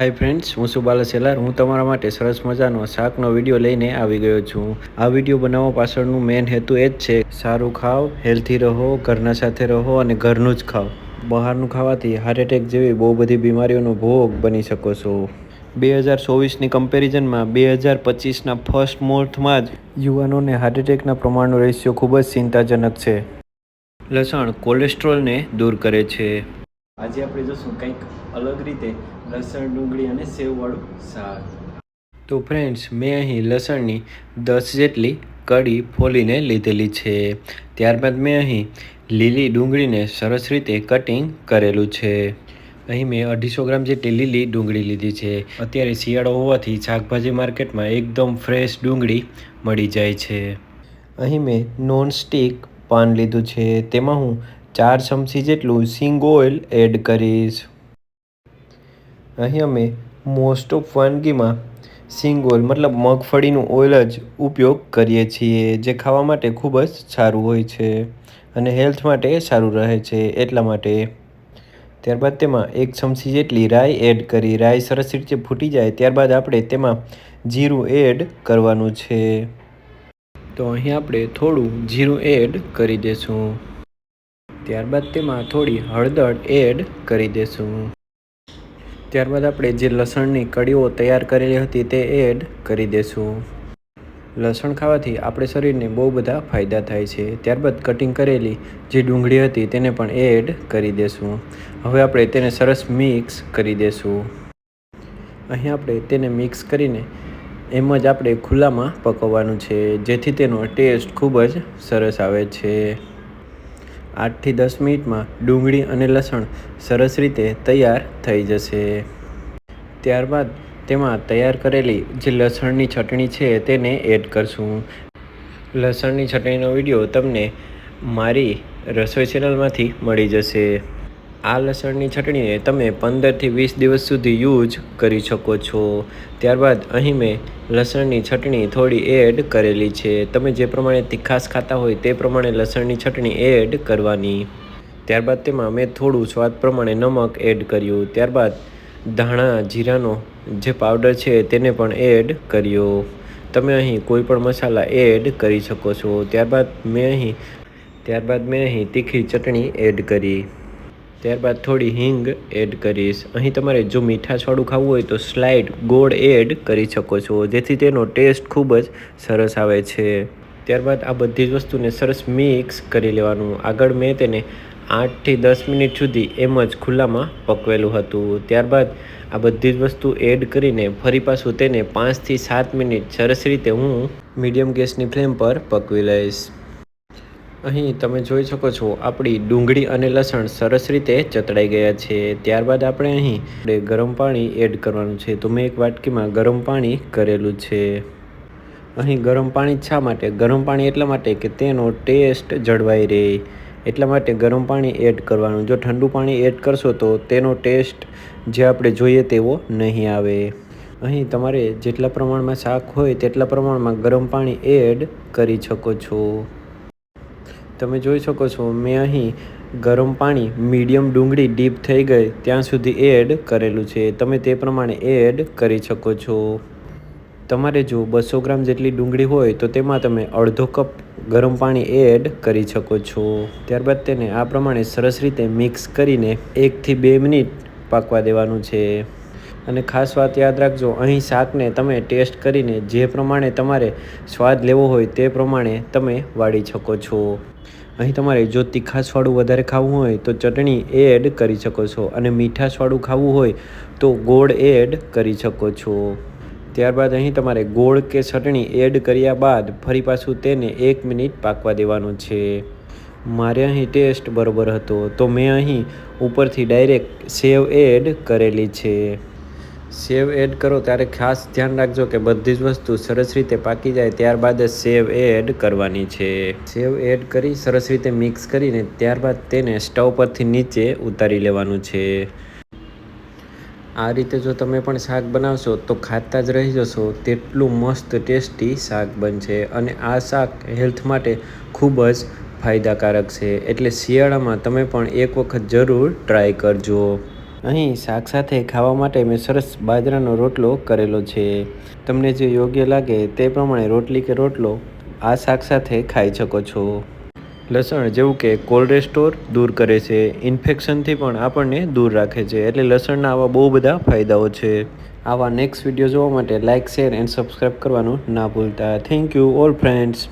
Hi friends હું છું બાલા સેલાર હું તમારા માટે સરસ મજાનો શાકનો વીડિયો લઈને આવી ગયો છું. આ વીડિયો બનાવવા પાછળનું મેઇન હેતુ એ જ છે, સારું ખાઓ હેલ્ધી રહો, ઘરના સાથે રહો અને ઘરનું જ ખાઓ. બહારનું ખાવાથી હાર્ટ એટેક જેવી બહુ બધી બીમારીઓનો ભોગ બની શકો છો. બે હજાર ચોવીસની કમ્પેરિઝનમાં બે હજાર પચીસના ફર્સ્ટ મોર્થમાં જ યુવાનોને હાર્ટ એટેકના પ્રમાણનો રેશિયો ખૂબ જ ચિંતાજનક છે. લસણ કોલેસ્ટ્રોલને દૂર કરે છે. આજે આપણે જોશું કંઈક અલગ રીતે લસણ, ડુંગળી અને સેવવાળું શાક. તો ફ્રેન્ડ્સ મેં અહીં લસણની દસ જેટલી કડી ફોલીને લીધેલી છે. ત્યારબાદ મેં અહીં લીલી ડુંગળીને સરસ રીતે કટિંગ કરેલું છે. અહીં મેં અઢીસો ગ્રામ જેટલી લીલી ડુંગળી લીધી છે. અત્યારે શિયાળો હોવાથી શાકભાજી માર્કેટમાં એકદમ ફ્રેશ ડુંગળી મળી જાય છે. અહીં મેં નોન સ્ટિક પાન લીધું છે. તેમાં હું ચાર ચમચી જેટલું સિંગ ઓઇલ એડ કરીશ. અહીં અમે મોસ્ટ ઓફ વાનગીમાં સિંગ ઓઇલ મતલબ મગફળીનું ઓઇલ જ ઉપયોગ કરીએ છીએ, જે ખાવા માટે ખૂબ જ સારું હોય છે અને હેલ્થ માટે સારું રહે છે એટલા માટે. ત્યારબાદ તેમાં એક ચમચી જેટલી રાઈ એડ કરી, રાઈ સરસ રીતે ફૂટી જાય, ત્યારબાદ આપણે તેમાં જીરું એડ કરવાનું છે. તો અહીં આપણે થોડું જીરું એડ કરી દઈશું ત્યારબાદ તેમાં થોડી હળદર એડ કરી દઈશું ત્યારબાદ આપણે જે લસણની કડીઓ તૈયાર કરેલી હતી તે એડ કરી દઈશું લસણ ખાવાથી આપણે શરીરને બહુ બધા ફાયદા થાય છે. ત્યારબાદ કટિંગ કરેલી જે ડુંગળી હતી તેને પણ એડ કરી દઈશું હવે આપણે તેને સરસ મિક્સ કરી દઈશું અહીં આપણે તેને મિક્સ કરીને એમ જ આપણે ખુલ્લામાં પકવવાનું છે, જેથી તેનો ટેસ્ટ ખૂબ જ સરસ આવે છે. આઠથી દસ મિનિટમાં ડુંગળી અને લસણ સરસ રીતે તૈયાર થઈ જશે. ત્યારબાદ તેમાં તૈયાર કરેલી જે લસણની ચટણી છે તેને એડ કરશું. લસણની ચટણીનો વીડિયો તમને મારી રસોઈ ચેનલમાંથી મળી જશે. આ લસણની ચટણીને તમે પંદરથી વીસ દિવસ સુધી યુઝ કરી શકો છો. ત્યારબાદ અહીં મેં લસણની ચટણી થોડી એડ કરેલી છે. તમે જે પ્રમાણે તીખાસ ખાતા હોય તે પ્રમાણે લસણની ચટણી એડ કરવાની. ત્યારબાદ તેમાં મેં થોડું સ્વાદ પ્રમાણે નમક એડ કર્યું. ત્યારબાદ ધાણા, જીરાનો જે પાવડર છે તેને પણ એડ કર્યો. તમે અહીં કોઈ પણ મસાલા એડ કરી શકો છો. ત્યારબાદ મેં અહીં, ત્યારબાદ મેં અહીં તીખી ચટણી એડ કરી. ત્યારબાદ થોડી હિંગ એડ કરીશ. અહીં તમારે જો મીઠાશવાળું ખાવું હોય તો સ્લાઇડ ગોળ એડ કરી શકો છો. જેથી તેનો ટેસ્ટ ખૂબ જ સરસ આવે છે. ત્યારબાદ આ બધી જ વસ્તુને સરસ મિક્સ કરી લેવાનું. આગળ મેં તેને આઠથી દસ મિનિટ સુધી એમ જ ખુલ્લામાં પકવેલું હતું. ત્યારબાદ આ બધી જ વસ્તુ એડ કરીને ફરી પાછું તેને પાંચથી સાત મિનિટ સરસ રીતે હું મીડિયમ ગેસની ફ્લેમ પર પકવી લઈશ. અહીં તમે જોઈ શકો છો, આપણી ડુંગળી અને લસણ સરસ રીતે ચતડાઈ ગયા છે. ત્યારબાદ આપણે અહીં ગરમ પાણી એડ કરવાનું છે. તો મેં એક વાટકીમાં ગરમ પાણી કરેલું છે. અહીં ગરમ પાણી શા માટે? ગરમ પાણી એટલા માટે કે તેનો ટેસ્ટ જળવાઈ રહે. એટલા માટે ગરમ પાણી એડ કરવાનું. જો ઠંડુ પાણી એડ કરશો તો તેનો ટેસ્ટ જે આપણે જોઈએ તેવો નહીં આવે. અહીં તમારે જેટલા પ્રમાણમાં શાક હોય તેટલા પ્રમાણમાં ગરમ પાણી એડ કરી શકો છો. તમે જોઈ શકો છો, મેં અહીં ગરમ પાણી, મીડિયમ ડુંગળી ડીપ થઈ ગઈ, ત્યાં સુધી એડ કરેલું છે. તમે તે પ્રમાણે એડ કરી શકો છો. તમારે જો બસો ગ્રામ જેટલી ડુંગળી હોય, તો તેમાં તમે અડધો કપ ગરમ પાણી એડ કરી શકો છો. ત્યારબાદ તેને આ પ્રમાણે સરસ રીતે મિક્સ કરીને એકથી બે મિનિટ પાકવા દેવાનું છે. અને ખાસ વાત યાદ રાખજો, અહીં શાકને તમે ટેસ્ટ કરીને જે પ્રમાણે તમારે સ્વાદ લેવો હોય તે પ્રમાણે તમે વાળી શકો છો. અહીં તમારે જો તીખાસવાળું વધારે ખાવું હોય તો ચટણી એડ કરી શકો છો અને મીઠાશવાળું ખાવું હોય તો ગોળ એડ કરી શકો છો. ત્યારબાદ અહીં તમારે ગોળ કે ચટણી એડ કર્યા બાદ ફરી પાછું તેને એક મિનિટ પાકવા દેવાનું છે. મારે અહીં ટેસ્ટ બરોબર હતો, તો મેં અહીં ઉપરથી ડાયરેક્ટ સેવ એડ કરેલી છે. સેવ એડ કરો ત્યારે ખાસ ધ્યાન રાખજો કે બધી જ વસ્તુ સરસ રીતે પાકી જાય, ત્યારબાદ જ સેવ એડ કરવાની છે. સેવ એડ કરી સરસ રીતે મિક્સ કરીને ત્યારબાદ તેને સ્ટવ પરથી નીચે ઉતારી લેવાનું છે. આ રીતે જો તમે પણ શાક બનાવશો તો ખાતા જ રહી જશો. તેટલું મસ્ત ટેસ્ટી શાક બનશે અને આ શાક હેલ્થ માટે ખૂબ જ ફાયદાકારક છે. એટલે શિયાળામાં તમે પણ એક વખત જરૂર ટ્રાય કરજો. અહીં શાક સાથે ખાવા માટે મેં સરસ બાજરાનો રોટલો કરેલો છે. તમને જે યોગ્ય લાગે તે પ્રમાણે રોટલી કે રોટલો આ શાક સાથે ખાઈ શકો છો. લસણ જેવું કે કોલેસ્ટ્રોલ દૂર કરે છે. ઇન્ફેક્શનથી પણ આપણને દૂર રાખે છે એટલે લસણના આવા બહુ બધા ફાયદાઓ છે. આવા નેક્સ્ટ વીડિયો જોવા માટે લાઇક શેર એન્ડ સબસ્ક્રાઈબ કરવાનું ના ભૂલતા. Thank you all friends